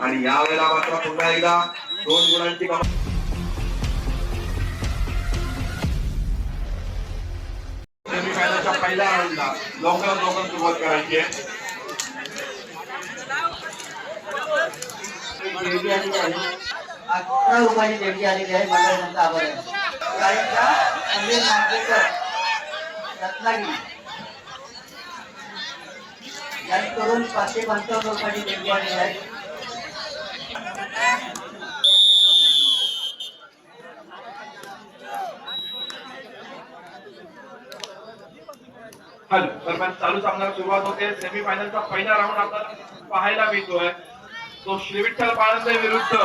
आणि यावेळेला मात्र पुन्हा एकदा दोन गुणांची कमाई सेमीफायनलच्या पहिल्या राऊंडला लवकरात लवकर सुरुवात करायची आहे. अकरा रुपयाची देणगी आलेली आहे मंडळाचा आभार आहे. अनिल रत्नागिरी. यांकडून पाचशे पंचावन्न रुपयाची देणगी आलेली आहे. हॅलो. दरम्यान चालू सामना सुरुवात होते. सेमीफायनलचा पहिला राऊंड आपल्याला पाहायला मिळतोय. तो श्रीविठ्ठल पाळंदे विरुद्ध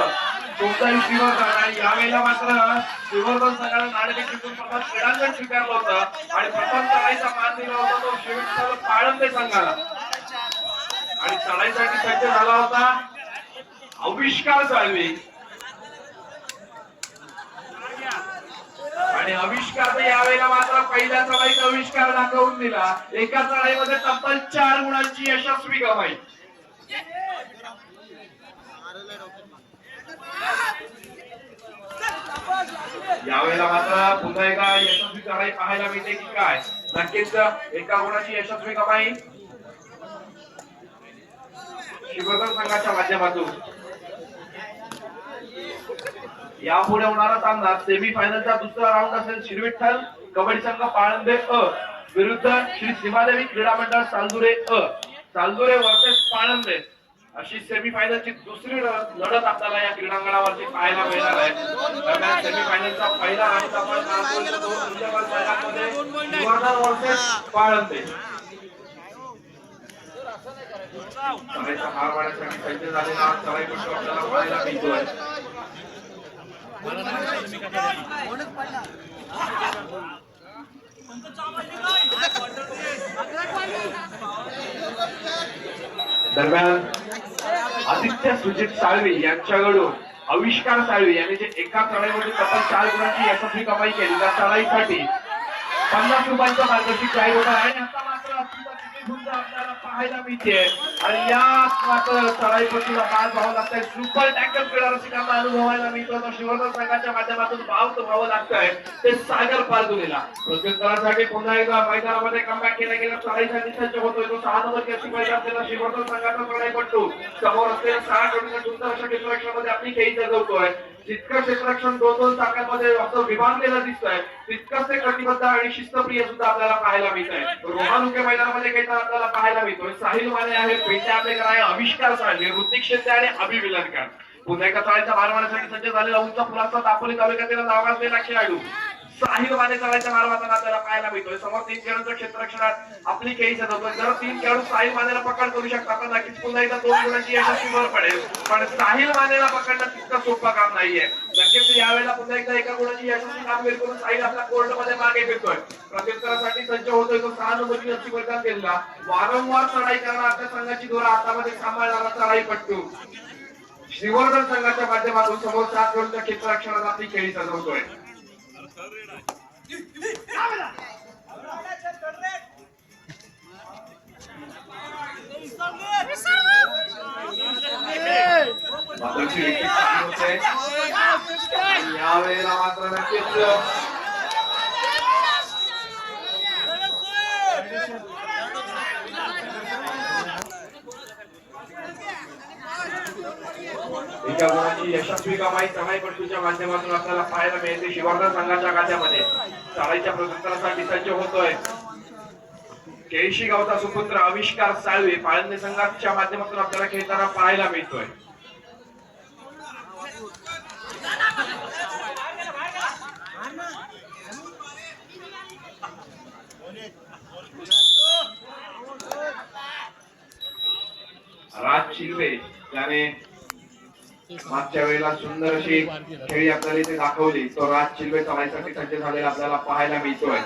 कोणताही श्रीवर्धन आणि यावेळेला मात्र श्रीवर्धन संघाला नाणेफेक जिंकून प्रथम क्रीडांगण स्वीकारलं होतं. आणि प्रथम चढाईचा मान दिला होता तो श्रीविठ्ठल पाळंदे संघाला. आणि चढाईसाठी सज्ज झाला होता. आविष्कार चालवी आणि आविष्कार यावेळेला मात्र पहिल्या चढाईत आविष्कार दाखवून दिला. एका चढाईमध्ये तब्बल चार गुणांची यशस्वी कमाई. यावेळेला मात्र पुन्हा एका यशस्वी चढाई पाहायला मिळते की काय? नक्कीच एका गुणाची यशस्वी कमाई शिवधन संघाच्या माध्यमातून. यापुढे होणारा सामना सेमी फायनलचा दुसरा राऊंड असेल श्रीविठ्ठल कबड्डी संघ पाळंदे अ विरुद्ध श्री सीमादेवी क्रीडा मंडळ सालदुरे अ सालदुरे वर्सेस पाळंदे अशी सेमी फायनलची दुसरी लढत आपल्याला या क्रीडांगणावरती पाहायला मिळणार आहे. दरम्यान सेमी फायनलचा पहिला राऊंड आपण पाहतोय वर्सेस पाळंदे हार वाढण्यासाठी सज्ज झालेला हा चढाईपट्टू आपल्याला पाहायला मिळतोय. दरम्यान आदित्य सुजित साळवे यांच्याकडून आविष्कार साळवे यांनी जे एका चढाईमध्ये तब्बल चार गुणांची यशस्वी कमाई केली त्या चढाईसाठी पन्नास रुपयांचा मार्गदर्शक जाहीर होणार आहे. आणि आता मात्र अतिशय झुंज आपल्याला पाहायला मिळते आणि या मात्र चढाईपट्टीला पार व्हावं लागतंय सुपर टॅकल क्रीडा रसिकांना अनुभवायला मिळतो तो शिवधन संघाच्या माध्यमातून भाव तो व्हावं लागतंय ते सागर पारदुलेला प्रत्युत्तरासाठी पुन्हा एकदा मैदानामध्ये कमबॅक केला गेला चढाईसाठी सज्ज होतोय तो सहा नंबर केसी मैदान असलेला शिवधन संघाचा चढाईपट्टू समोर असलेल्या सहा जोडीच्या सुंदर अशा क्षेत्ररक्षणामध्ये आपली खेळी जगवतोय जितकं क्षेत्ररक्षण दोन दोन चाकांमध्ये असं विभागलेलं दिसतंय तितकंच ते कटिबद्ध आणि शिस्तप्रिय सुद्धा आपल्याला पाहायला मिळत आहे रोहानुके मैदानामध्ये खेळताना आपल्याला पाहायला मिळतोय. साहिल माने आहे पेटे आंबेकर आहे आविष्कार साळवे ऋतिक शेट्टे आणि अभिविलनकर पुन्हा एका चाळीचा भार मारण्यासाठी सज्ज झालेला उंच फुलाचा दापोली तालुक्यातील नावाजलेला खेळाडू. साहिल करायच्या मार्गाचा आपल्याला पाहायला मिळतोय. समोर तीन खेळाडूंच्या क्षेत्ररक्षणात आपली खेळी सजवतोय जर तीन खेळाडू साहिल मानेला पकड करू शकतात तर नक्कीच पुन्हा एकदा दोन गुणांची यशस्वी भर पडेल. पण साहिल मानेला पकडणं तितकं सोपं काम नाहीये. नक्कीच यावेळेला पुन्हा एकदा एका गुणाची यशस्वी कामगिरी करून साहिल आपल्या कोर्टमध्ये मागे फिरतोय. प्रत्युत्तरासाठी सज्ज होतोय तो सहा नंबरची अशी वर्गात गेलेला. वारंवार चढाई करणारा आपल्या संघाची दोरा हातामध्ये सांभाळणारा चढाई पट्टू. श्रीवर्धन संघाच्या माध्यमातून समोर सात वर्षच्या क्षेत्ररक्षणात आपली खेळी सजवतोय. मात्र ती विकेट चालू होते. आणि यावेळेला गुणाची यशस्वी कमाई चढाईपट्टूच्या माध्यमातून आपल्याला पाहायला मिळते. शिवर्धन संघाच्या खात्यामध्ये चाळीच्या प्रदर्शनासाठी सज्ज होतोय. केळशी गावचा सुपुत्र आविष्कार साळवे पाळंदे संघाच्या माध्यमातून आपल्याला खेळताना पाहायला मिळतोय. राज शिल्वे त्याने मागच्या वेळेला सुंदर अशी खेळी आपल्याला इथे दाखवली. तो राज चिल्वे चढाईसाठी सज्ज झालेला आपल्याला पाहायला मिळतोय.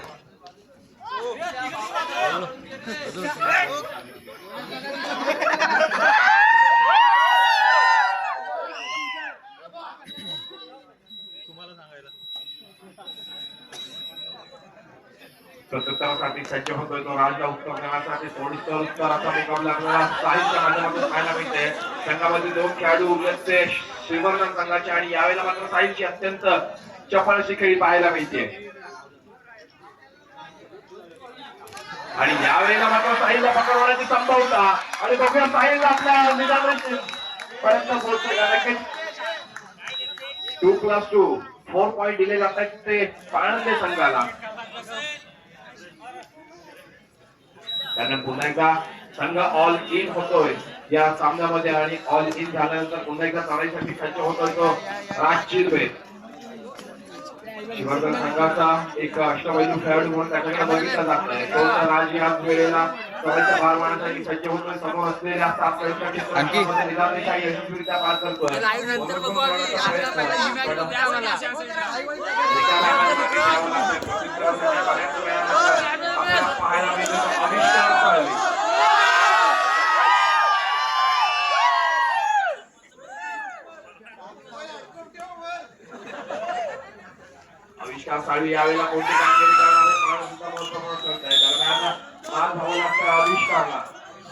प्रत्युत्तरासाठी सज्ज होतोय तो उत्तर देण्यासाठी थोडीसर उत्तर मुकाबला आपल्याला साहित्य माध्यमातून पाहायला मिळते. संघामध्ये दोन खेळाडू श्रीवर्धन संघाचे आणि यावेळेला मात्र साहित्य अत्यंत चपळ अशी खेळी पाहायला मिळते. आणि यावेळेला मात्र साहिलला पकडवण्याची संभवता आणि बघूया साहिलला आपल्या निजामाशी पर्यंत पोहोचतोय. नक्कीच two plus two four point दिले जात आहेत ते पाळंदे संघाला. कारण पुन्हा एकदा संघ ऑल इन होतोय. या सामन्यामध्ये आणि ऑल इन झाल्यानंतर पुन्हा एकदा चालायसाठी सज्ज होतोय तो राज चिरवे शिवर्धन संघाचा एक अष्टपैलू खेळाडू म्हणून त्याच्याकडे बघितला जात. नाही तो राज याच वेळेला सगळ्यांच्या भार मारण्यासाठी सज्ज होतोय. समोर असलेल्या सात निदानशाही यशस्वीरित्या पार करतोय. नंतर बघू आम्ही आपला पहिला मॅच बघू आम्हाला. पाहायला मिळतो अविष्कार साळवे यावेळेला कोणती कामगिरी करणार आहे. पाहणं सुद्धा दरम्यान आज धावू लागतं आविष्कारला.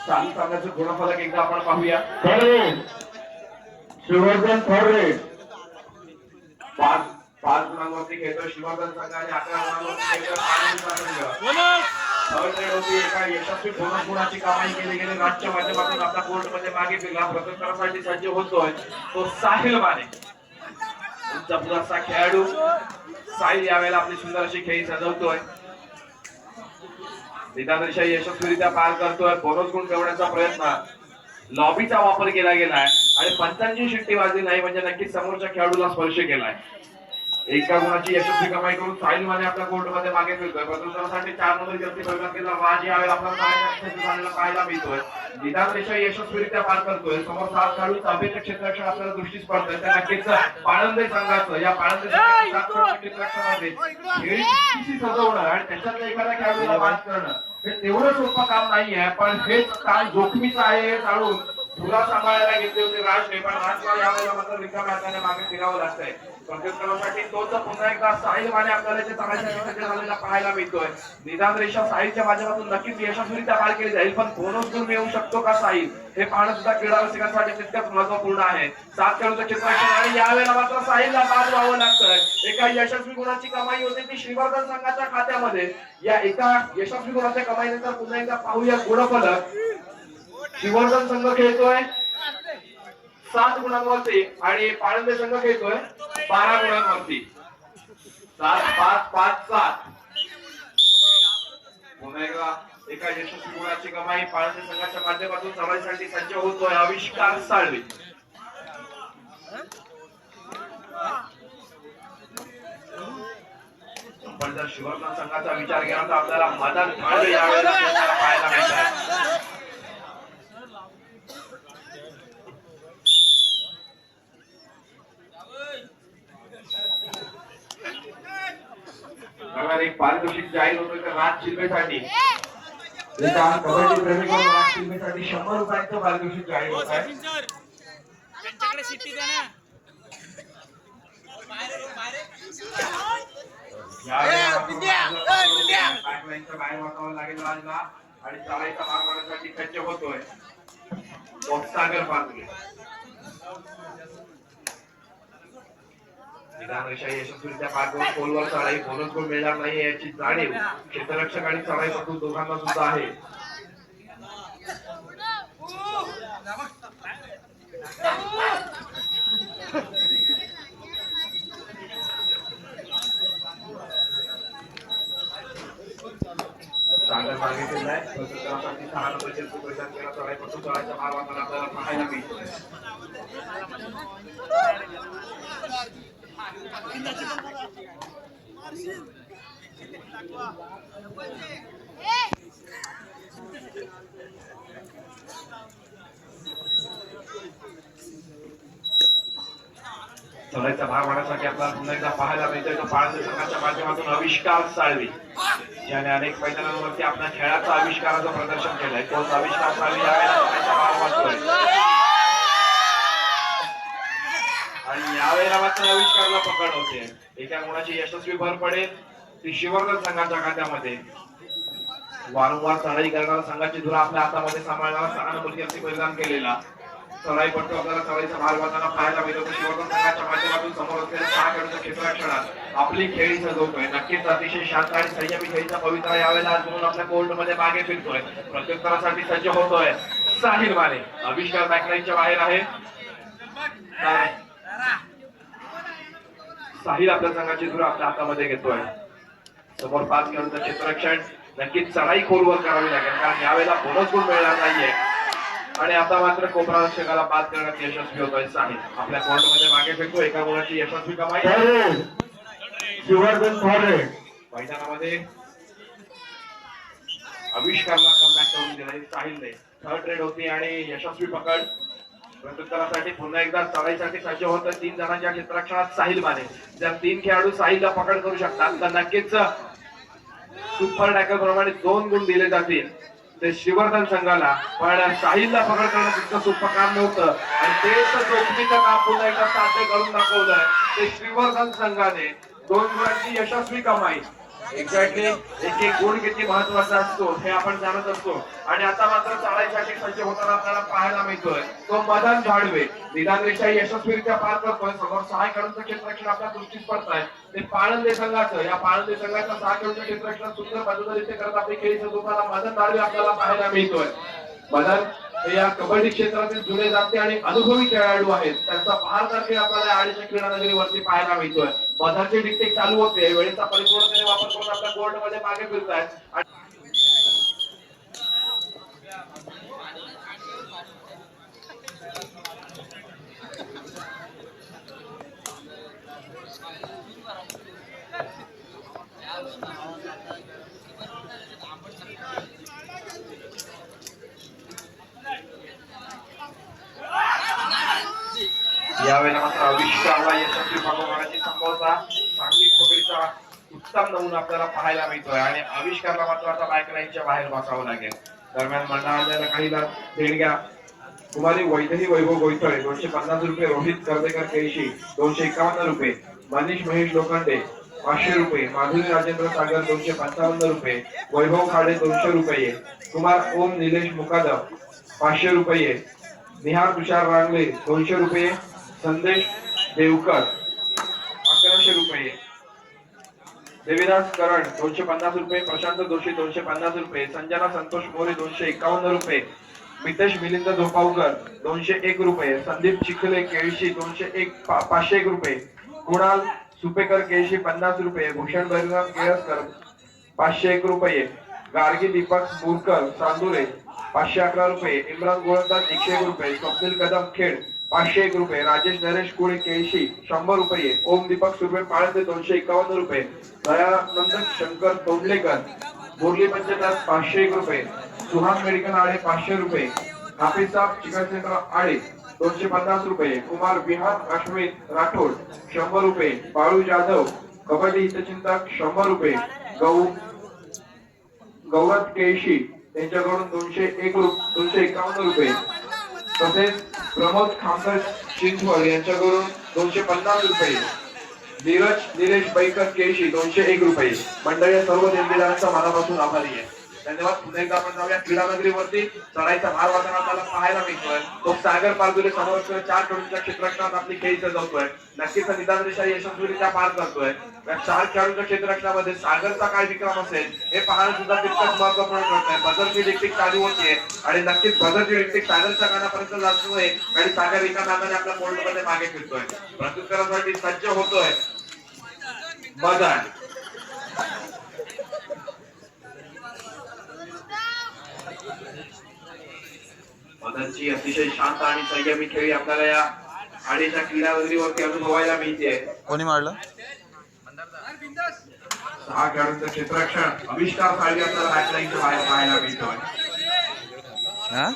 चालू सामन्याचं गुणफलक एकदा आपण पाहूया. शिवर्धन थोरले पाच पाच गुणांवरती खेळतो शिवर्धन संघ आणि अकरा गुणांवरती खेळतो थर्ड होती एका यशस्वी बोनस गुणाची कमाई केली गेली. राज्य माध्यमातून आपला कोर्टमध्ये मागे फिरला. प्रथमकरासाठी सज्ज होतोय. तो साहिल माने. तुमचा पुराचा खेळाडू. साहिल यावेळेला आपली सुंदर अशी खेळी सजवतोय. निदानशा यशस्वीरित्या पार करतोय. बोनस गुण मिळवण्याचा प्रयत्न. लॉबीचा वापर केला गेलाय. आणि पंचांची शिट्टी वाजली नाही म्हणजे नक्कीच समोरच्या खेळाडूला स्पर्श केलाय. एका गुणाची यशस्वी कमाई करून साहिल माने आपल्या कोर्टमध्ये मागे फिरतोय प्रथमसाठी चार नंबर जर्सी परिणाम केला. वाज यावेळेला आपल्याला काय पाहायला मिळतोय? निदान रेषा यशस्वीरित्या पार करतोय. समोर सात खेळाडू अभिनेत क्षेत्ररक्षण आपल्याला दृष्टीस पडतोय त्या नक्कीच पाळंदे संघाचं या पाळंदे क्षेत्ररक्षणामध्ये खेळी सजवणं आणि त्याच्यातल्या एखाद्या खेळाडूला बाद करणं. हे तेवढं सोपं काम नाहीये पण हेच काम जोखमीचं आहे हे जाणून तुला सांभाळायला घेतले होते राज ने पण यावेळेला मात्र रिकाम्या हाताने मागे फिरावं लागतंय. प्रत्युत्तरासाठी तो तर पुन्हा एकदा साहिल माने आपल्याला जे चांगल्या झालेला पाहायला मिळतोय. निदान रेषा साहिलच्या माध्यमातून नक्कीच यशस्वीरित्या पार केली जाईल पण बोनस गुण मिळवू शकतो का साहिल? हे पाहणं सुद्धा क्रीडा रसिकांसाठी तितकंच महत्त्वपूर्ण आहे. सात खेळूचं चित्र आणि यावेळेला मात्र साहिलला बाद व्हावं लागतंय. एका यशस्वी गुणाची कमाई होती ती श्रीवर्धन संघाच्या खात्यामध्ये. या एका यशस्वी गुणाच्या कमाईनंतर पुन्हा एकदा पाहूया गुणफलक श्रीवर्धन संघ खेळतोय. सात गुणांवरती आणि पाळंदे संघ खेळतोय बारा गुणांवरती. सात पाच पाच सात. पुन्हा एकदा एका यशस्वी गुणाची कमाई पाळंदे संघाच्या माध्यमातून समाजासाठी सज्ज होतोय आविष्कार साळवे. पण जर शिवर्धन संघाचा विचार केला तर आपल्याला मदन मांडवे यावेळेला. पाहायला मिळतात दरम्यान एक पारितोषिक जाहीर होतोय तर राज शिल्पेसाठी? एका कबड्डी प्रेमीकडून राज शिल्पेसाठी शंभर रुपयांचं पारितोषिक जाहीर होत आहे. बाहेर वाटावं लागेल राजला आणि चालायचा मार्ग मारण्यासाठी सज्ज होतोय. सागर पाचगे यशस्वीरित्या पार करून खोलवर चढाई बोनस गुण मिळणार नाही याची जाणीव. क्षेत्ररक्षक आणि चढाईपटू दोघांना सुद्धा आहे सागर मागे गेलाय प्रत्येकासाठी सहा नंबर जर्सी परिधान केला चढाईपटू चढायच्या मार्गावर आपल्याला पाहायला मिळतोय चढाईचा भाग होण्यासाठी आपल्याला पुन्हा एकदा पाहायला मिळतोय. तो पाळंदे संघाच्या माध्यमातून आविष्कार साळवी. ज्याने अनेक मैदानांवरती आपल्या खेळाचा आविष्काराचं प्रदर्शन केलंय. तोच आविष्कार साळवी आणि यावेळेला मात्र आविष्कारला पकड होते. एका गुणाची यशस्वी भर पडेल. ती शिवर्धन संघाच्या खात्यामध्ये. वारंवार चढाई करणारा संघाची धुरा आपल्या हातामध्ये सांभाळणारा सहानुभूती असे परिधान केलेला. चढाई पडतो आपल्याला चढाईचा भाग वाहताना पाहायला मिळतो. तर संघाच्या माध्यमातून समोर असलेल्या सहा खेळाडूच्या क्षेत्ररक्षणात आपली खेळी सजवतोय नक्कीच अतिशय शांत आणि संयमी खेळीचा पवित्रा यावेळेला आज म्हणून आपल्या कोर्टमध्ये मागे फिरतोय. प्रत्युत्तरासाठी सज्ज होतोय. साहिल माने आविष्कार बॅकलाईनच्या बाहेर आहे. साहिल आपल्या संघाची धुरा आपल्या हातामध्ये घेतोय. समोर पाच खेळाडूचं क्षेत्ररक्षण नक्कीच चढाई खोलवर करावी लागेल कारण यावेळेला बोनस गुण मिळणार नाहीये. आणि आता मात्र कोपरा रक्षकाला बाद करण्यात यशस्वी होतोय साहिल. आपल्या कोर्टमध्ये मागे फेकतो एका गुणाची यशस्वी कमाई. मैदानामध्ये आविष्कारला कमबॅक करून दिलाय साहिलने. थर्ड रेड होती आणि यशस्वी पकड. प्रत्युत्तरासाठी पुन्हा एकदा चढाईसाठी सज्ज होत तीन जणांच्या क्षेत्ररक्षणात साहिल माने. जर तीन खेळाडू साहिलला पकड करू शकतात तर नक्कीच सुपर टॅकल प्रमाणे दोन गुण दिले जातील. ते शिवर्धन संघाला पण साहिलला पकड करणं तितकं सोपं काम नव्हतं. आणि तेच जोखमीचं काम पुन्हा एकदा साध्य करून दाखवलंय. ते श्रीवर्धन संघाने दोन गुणांची यशस्वी कमाई एक्झॅक्टली एक एक गुण किती महत्त्वाचा असतो हे आपण जाणत असतो. आणि आता मात्र चालायसाठी सज्ज होताना आपल्याला पाहायला मिळतोय. तो मदन झाडवे. निदान रेषा यशस्वीरित्या पार करतोय. समोर सहा खेळाडूंचं क्षेत्रक्षण आपल्या दृष्टीस पडताय. आहे ते पाळंदे संघाचं या पाळंदे संघाच्या सहा खेळाडूंच्या क्षेत्रक्षण सुंदर बाजूदारीचे करत आपली खेळी सजवताना मदन झाडवे आपल्याला पाहायला मिळतोय. मदन या कबड्डी क्षेत्रातील जुने जाते आणि अनुभवी खेळाडू आहेत. त्यांचा बहारदार खेळ आपल्याला आडीच्या क्रीडा नगरीवरती पाहायला मिळतोय. मधाचे डिस्टेक चालू होते. वेळेचा परिपूर्णतेने वापर करून आपल्या गोल्डमध्ये मागे फिरतायत आणि यावेळेला मात्र आविष्कारला यशस्वी पाठवण्याची संभवता सांघिक पकडीचा उत्तम आपल्याला पाहायला मिळतोय. आणि आविष्कारला मात्र आता बायकराईच्या बाहेर बसावं लागेल. दरम्यान मंडळाला काही भेट देणग्या कुमारी वैद्यही वैभव गोयथळे दोनशे पन्नास रुपये. रोहित कर्देकर केळशी दोनशे एकावन्न रुपये. मनीष महेश लोखंडे पाचशे रुपये. माधुरी राजेंद्र सागर दोनशे पंचावन्न रुपये. वैभव खाडे दोनशे रुपये. कुमार ओम निलेश मुकादम पाचशे रुपये. निहार तुषार रांगले दोनशे रुपये. संदेश देवकर अकराशे रुपये. देवीदास करण दोनशे पन्नास रुपये प्रशांत जोशी दोनशे पन्नास रुपये संजना संतोष मोरे दोनशे एकावन्न रुपये मितेश मिलिंद धोपावकर दोनशे एक रुपये संदीप चिखले केळशी दोनशे एक पाचशे एक रुपये कुणाल सुपेकर केळशी पन्नास रुपये भूषण बलिराम केळसकर पाचशे एक रुपये गार्गी दीपक बोरकर चांदुरे पाचशे अकरा रुपये इम्रान गोळंदाज एकशे एक रुपये स्वप्नील कदम खेड पाचशे एक रुपये. राजेश नरेश कुळे केळशी शंभर रुपये. ओम दीपक सुर्वे पाळंदे दोनशे एकावन्न रुपये. दयानंद शंकर तोंडलेकर मुरली पंचदास पाचशे एक रुपये. सुहास मेडिकल आळे पाचशे रुपये. हाफिज साहेब चिकन सेंटर आळे दोनशे पन्नास रुपये. कुमार विहार अश्विन राठोड शंभर रुपये. बाळू जाधव कबड्डी हितचिंतक शंभर रुपये. गौ गौरव केळशी त्यांच्याकडून दोनशे एक रु- दोनशे एकावन्न रुपये. तसेच प्रमोद खामकर चिंचवड यांच्याकडून दोनशे पन्नास रुपये. धीरज निलेश बैकर केळशी दोनशे एक रुपये. मंडळी या सर्व देणगीदारांचा मनापासून आभारी आहे. धन्यवाद. पुन्हा एकदा आपण जाऊया क्रीडा नगरीवरती चढाईचा भार वादना आपल्याला पाहायला मिळतोय. तो सागर पारदुले समोर चार खेळूंच्या क्षेत्ररक्षणात आपली खेळी सजवतोय नक्कीच निदान रेषा यशस्वीरित्या पार करतोय या चार खेळाडूंच्या क्षेत्ररक्षणामध्ये सागरचा काय विक्रम असेल हे पाहणं सुद्धा तितकंच महत्त्वपूर्ण ठरतंय. बदरची डिस्ट्रिक्ट चालू होतीये आणि नक्कीच बदरची डिस्ट्रिक्ट सागरच्या कानापर्यंत जातोय आणि सागर एका नादाने आपल्या बोल्ड मागे फिरतोय. प्रत्युत्तरासाठी सज्ज होतोय. मदन मदनची अतिशय शांत आणि संयमी खेळी आपल्याला या आडीच्या क्रीडा नगरीवरती अनुभवायला मिळते. कोणी मारलं? सहा खेळाडूंचं क्षेत्ररक्षण. आविष्कार साळवी आपल्याला बॅकलाईनच्या बाहेर पाहायला मिळतोय. हा?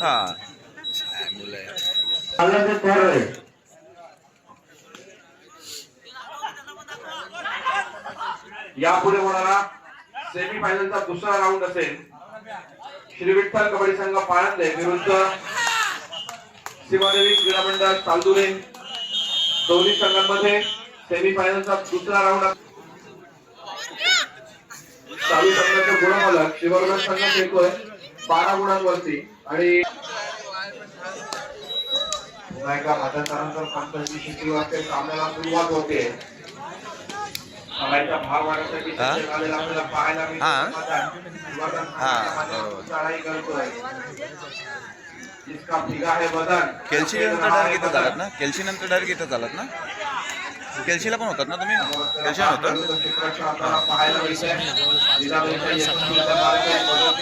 हा. मुलं यापुढे होणारा सेमी फायनलचा दुसरा राऊंड असेल. श्री विठ्ठल कबड्डी संघ पाळंदे विरुद्ध सीमादेवी क्रीडा मंडळ तालदुरे. दोन्ही संघांमध्ये सेमीफायनलचा दुसरा राऊंड चालू संघाचे गुणमालक शिववर्धन संघ खेळतोय बारा गुणांवरती. आणि पुन्हा एकदा मध्यंतरानंतर पंचायती शिकली वाजते सामन्याला सुरुवात होते. हाँ? ना? केल्शीनंतर डार घेत चालत ना? केल्शीला पण होतात ना तुम्ही? केल्शियम होतं?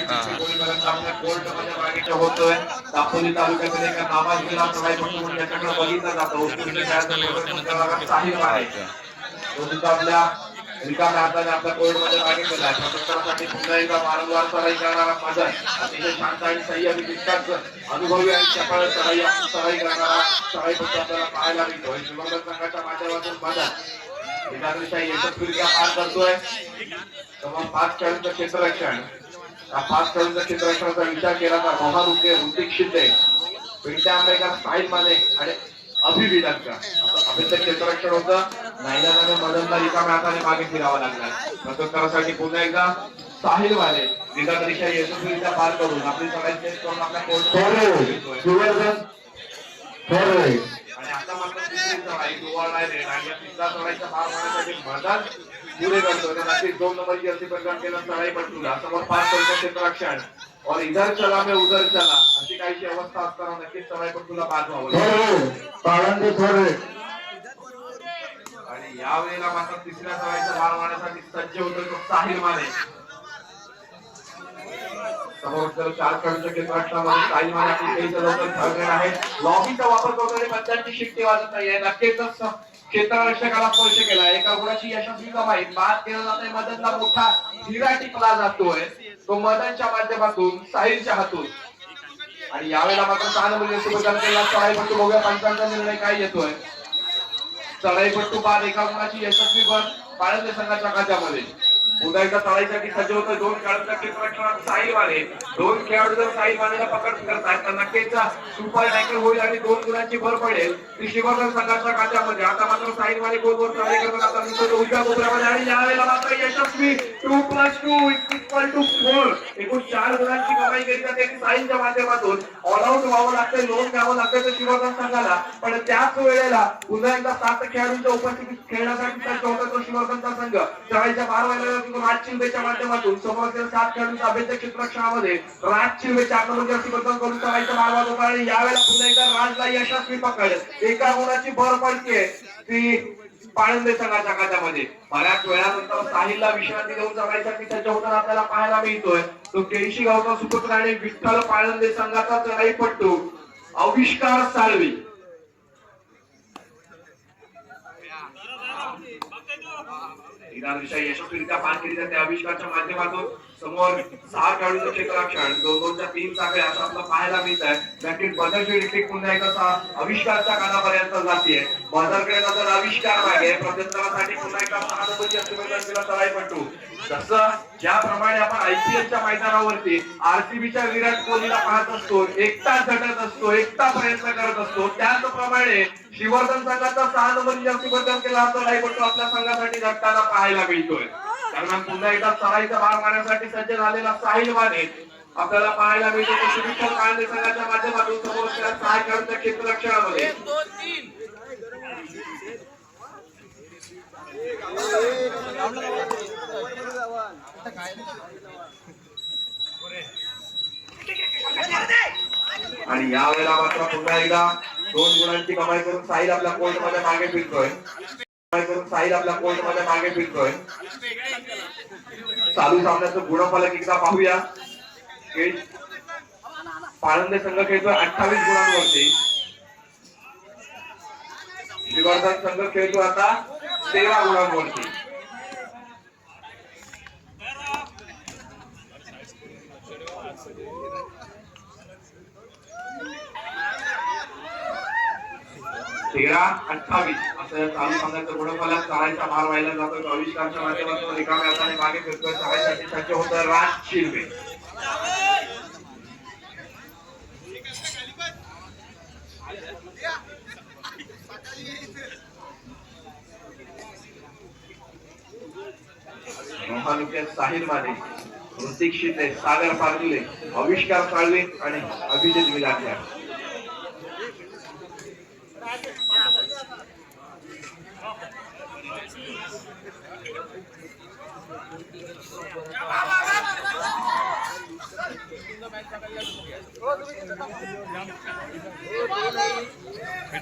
अच्छा. आपल्या रिकाम्या हाताने आपल्या कोर्टमध्ये मागे केला. आहे. पुन्हा एकदा वारंवार सराई करणारा माझा अतिशय शांत आणि संयमी तितकाच अनुभवी आणि चपळ सराई सराई करणारा सराईपट्टू आपल्याला पाहायला मिळतो. शिवमोगा संघाच्या माध्यमातून मदन विधानसभा यशस्वीरित्या पार करतोय. समोर पाच खेळांचं क्षेत्ररक्षण या पाच खेळांच्या क्षेत्ररक्षणाचा विचार केला तर मोहन उके ऋतिक शिंदे पिंट्या आंबेकर साहिल माने आणि अभिविधांचा असं अभिषेक क्षेत्ररक्षण होतं. नाईलाजाने मदनला रिकाम्या हाताने मागे फिरावं लागलं प्रत्युत्तरासाठी पुन्हा एकदा साहिल माने विधानरिक्षा यशस्वीरित्या पार करून आपली करून आपल्या कोर्ट आणि आता मात्र दुवा नाही आणि या पार होण्यासाठी मैदान पुढे करतो नक्कीच दोन नंबरची अशी प्रकार केला चढाई पटूला समोर पाच चौथ्या क्षेत्ररक्षण. और इधर चला में उधर चला. अशी अवस्था असताना नक्कीच चढाई पटूला बाद व्हावं यावेळेला मात्र तिसऱ्या चढाईचा भार मारण्यासाठी सज्ज होतो तो साहिल माने. समोर चार कडच्या साहिल माने आपली आहे. लॉबीचा वापर करतो आणि पंचांची शिट्टी वाजत नक्कीच क्षेत्ररक्षकाला स्पर्श केला एका गुणाची यशस्वी कमाई बाद केला जातोय मोठा हिरा टिपला जातोय. तो मदनच्या माध्यमातून साहिलच्या हातून. आणि यावेळेला मात्र सहानुभूती बदल केला चढाईपट्टू बघूया. पंचांचा निर्णय काय येतोय. चढाईपट्टू बाद एका गुणाची यशस्वी बन पाळंदे संघाच्या खात्यामध्ये. पुन्हा एकदा चढाईसाठी सज्ज होतं दोन खेळाडूच्या क्षेत्ररक्षणात साहिल माने दोन खेळाडू जर साहिल मानेला पकड करतात तर नक्कीच सुपर टॅकल होईल आणि दोन गुणांची भर पडेल. ती शिवगण संघाच्या खात्यामध्ये. आता मात्र साहिल माने गोल गोलवर चढाई करतात आता निघतो तो उजव्या कोपऱ्यामध्ये आणि यावेळेला मात्र यशस्वी two plus two equal to four एकूण चार गुणांची कमाई केली जाते साईनच्या साहिलच्या माध्यमातून. ऑलआउट व्हावं लागतं लोन घ्यावं लागतं तर शिवगण संघाला पण त्याच वेळेला पुन्हा एकदा सात खेळाडूंच्या उपस्थितीत खेळण्यासाठी सज्ज होता तो शिवगणचा संघ. चढाईच्या बार महिन्याला राज चिंबेच्या माध्यमातून समोर असलेल्या सात खेळाडूंच्या अभ्यंतर क्षेत्रक्षणामध्ये राज चिंबे चार अशी बदल करून चढाईच्या बार वाजवत होता आणि यावेळेला पुन्हा एकदा राजला यशस्वी पकड एका गुणाची भर पडते ती पाळंदे संघाच्या खात्यामध्ये बऱ्याच वेळानंतर साहिलला विश्रांती देऊन चढाईसाठी त्याच्या होणार आपल्याला पाहायला मिळतोय. तो केळशी गावचा सुपुत्र आणि विठ्ठल पाळंदे संघाचा चढाईपट्टू आविष्कार साळवी. यशस्वीरित्या पार केली जाते माध्यमातून समोर सहा खेळाडूंचं क्षेत्ररक्षण दोन दोनच्या तीन चाकळे असं आपलं पाहायला मिळत आहे नक्कीच बदलची डिस्ट्रिक्ट पुन्हा एकदा सा- आविष्कारच्या कानापर्यंत जाते बदलकडे नजर आविष्कार मागे प्रत्येकासाठी पुन्हा एकदा सहा नंबरची तिला चढाई पटू जसं ज्याप्रमाणे आपण आयपीएलच्या मैदानावरती आरसीबीच्या विराट कोहलीला पाहत असतो एकटा झटत असतो एकटा प्रयत्न करत असतो त्याचप्रमाणे शिवर्धन संघाचा सहा नंबर जास्ती बदल केला नाही पटू आपल्या संघासाठी झटताना पाहायला मिळतोय. कारण पुन्हा एकदा सराईचा भार मारण्यासाठी सज्ज झालेला साहिल माने आपल्याला पाहायला मिळतो तो सुविठ्ठल कांदे संघाच्या माध्यमातून समोर असलेल्या सहा खेळाडूंच्या क्षेत्ररक्षणामध्ये दोन तीन आणि यावेळेला मात्र पुन्हा एकदा दोन गुणांची कमाई करून साहिल आपल्या कोर्टमध्ये मागे फिरतोय. कमाई करून साहिल आपल्या कोर्टमध्ये मागे फिरतोय. चालू सामन्याचं गुणफलक एकदा पाहूया. पाळंदे संघ खेळतोय अठ्ठावीस गुणांवरती. श्रीवर्धन संघ खेळतोय आता तेरा गुणांवरती. तेरा अठ्ठावीस असं या चालू सामन्याचं गुणफलक चाळायचा भार व्हायला जातो आविष्कारच्या माध्यमातून रिकाम्या मागे फिरतोय. चाळायसाठी सज्ज होतं राज शिरवे तालुक्यात साहिल माने ऋतिक शिंदे सागर पारजुले आविष्कार साळवे आणि अभिजित विलासिया.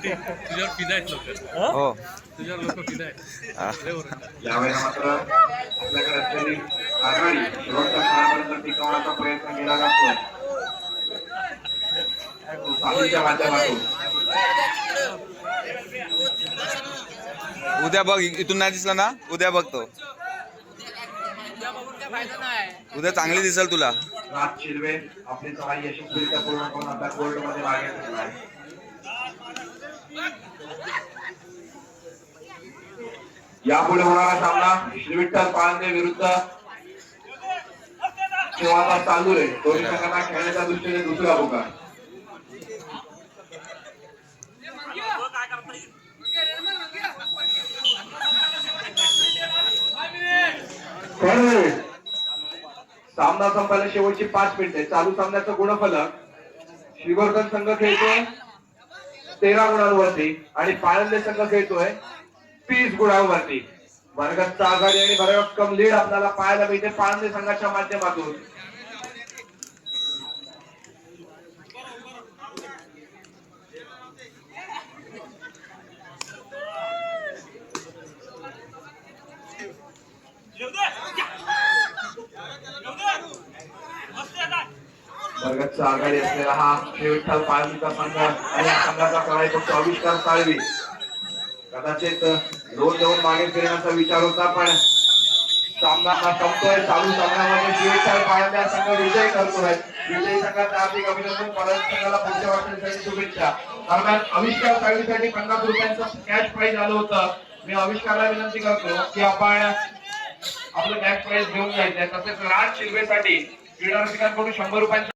तुझ्यावर फिदा आहेत लोक. हो? तुझ्यावर लोक फिदा आहेत. यावेळेला मात्र आपल्याकडे असलेली आघाडी शेवटच्या क्षणापर्यंत टिकवण्याचा प्रयत्न केला जातो. माध्यमातून. उद्या बघ इथून नाही दिसला ना? उद्या बघतो. तुझ्या बघून काय फायदा नाही उद्या चांगली दिसेल तुला. राज शिरवे आपली चढाई यशस्वीरित्या पूर्ण करून आता कोर्टमध्ये मागे यापुढे होणारा सामना श्रीविठ्ठल पाळंदे विरुद्ध शिवाचा आहे. दोन्ही संघांना खेळण्याच्या दृष्टीने दुसरा होता सामना संपायला शेवटची पाच मिनिटे चालू सामन्याचं गुणफलक श्रीवर्धन संघ खेळतोय. तेरा गुणांवरती आणि पाळंदे संघ खेळतोय तीस गुणांवरती. वर्गाचा आघाडी आणि भरभक्कम लीड आपल्याला पाहायला मिळते पाळंदे संघाच्या माध्यमातून. वर्गाचा आघाडी असलेला हा श्री विठ्ठल पाळंदीचा संघ आणि या संघाचा कळाई फक्त अविष्कार साळवी. कदाचित दोन दोन मागे फिरण्याचा विचार होता पण सामना हा संपतोय. चालू सामन्यामध्ये श्री विठ्ठल पाळंदे संघ विजय करतोय विजयी संघाचा हार्दिक अभिनंदन. पाळंदे संघाला पुढच्या वाटण्यासाठी शुभेच्छा. दरम्यान अविष्कार साळवीसाठी पन्नास रुपयांचं कॅश प्राईज आलं होतं. मी आविष्काराला विनंती करतो की आपण आपलं कॅश प्राईज घेऊन जायचंय तसेच राज शिल्वेसाठी क्रीडा रसिकांकडून शंभर रुपयांचं